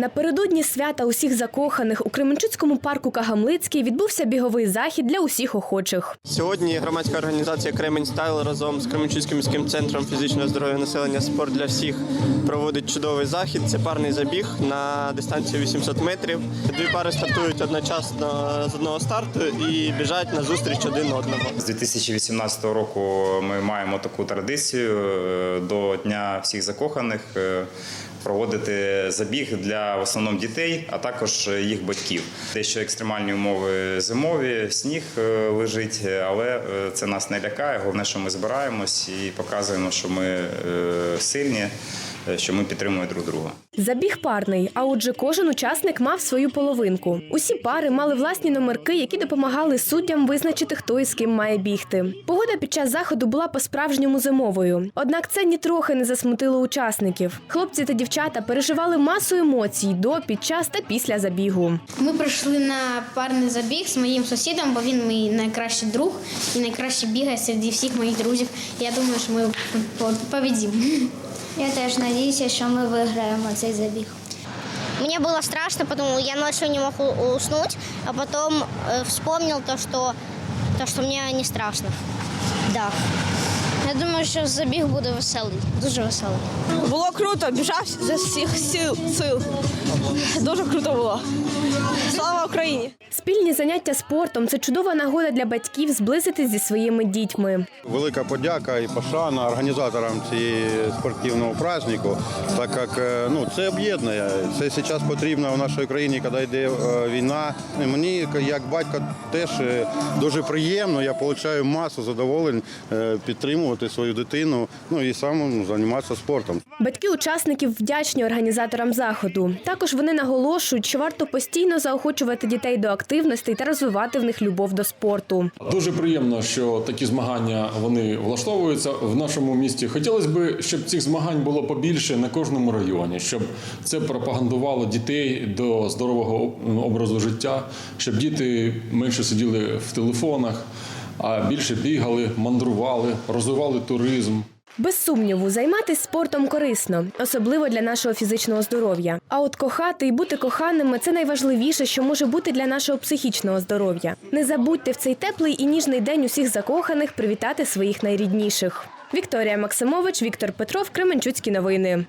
Напередодні свята усіх закоханих у Кременчуцькому парку Кагамлицький відбувся біговий захід для усіх охочих. Сьогодні громадська організація Кремень Стайл разом з Кременчуцьким міським центром фізичного здоров'я населення спорт для всіх проводить чудовий захід. Це парний забіг на дистанцію 800 метрів. Дві пари стартують одночасно з одного старту і біжать на зустріч один одному. З 2018 року ми маємо таку традицію е, до Дня всіх закоханих е, проводити забіг для в основному дітей, а також їх батьків. Дещо екстремальні умови зимові, сніг е, лежить, але е, це нас не лякає. Головне, що ми збираємось і показуємо, що ми е, сильні, е, що ми підтримуємо друг друга. Забіг парний, а отже, кожен учасник мав свою половинку. Усі пари мали власні номерки, які допомагали суддям визначити, хто із ким має бігти. Погода під час заходу була по-справжньому зимовою. Однак це нітрохи не засмутило учасників. Хлопці та дівчата переживали масу емоцій до, під час та після забігу. Ми прийшли на парний забіг з моїм сусідом, бо він мій найкращий друг і найкраще бігає серед всіх моїх друзів. Я думаю, що ми побідімо. Я теж надіюся, що ми виграємо цей забіг. Мне было страшно, потому я ночью не мог уснуть, а потом э, вспомнил то что, то, что мне не страшно. Да. Думаю, що забіг буде веселий, дуже веселий. Було круто, біжав за всіх сил. сил. Дуже круто було. Слава Україні! Спільні заняття спортом це чудова нагода для батьків зблизитись зі своїми дітьми. Велика подяка і пошана організаторам цього спортивного празднику, так як е, ну, це об'єднує. Це зараз потрібно в нашій країні, коли йде е, війна. І Мені, як батько, теж е, дуже приємно. Я отримую масу задоволень підтримувати свою дитину, ну і сам займатися спортом. Батьки учасників вдячні організаторам заходу. Також вони наголошують, що варто постійно заохочувати дітей до активностей та розвивати в них любов до спорту. Дуже приємно, що такі змагання вони влаштовуються в нашому місті. Хотілося б, щоб цих змагань було побільше на кожному районі, щоб це пропагандувало дітей до здорового образу життя, щоб діти менше сиділи в телефонах, а більше бігали, мандрували, розвивали туризм. Без сумніву, займатися спортом корисно, особливо для нашого фізичного здоров'я. А от кохати і бути коханими це найважливіше, що може бути для нашого психічного здоров'я. Не забудьте в цей теплий і ніжний день усіх закоханих привітати своїх найрідніших. Вікторія Максимович, Віктор Петров, Кременчуцькі новини.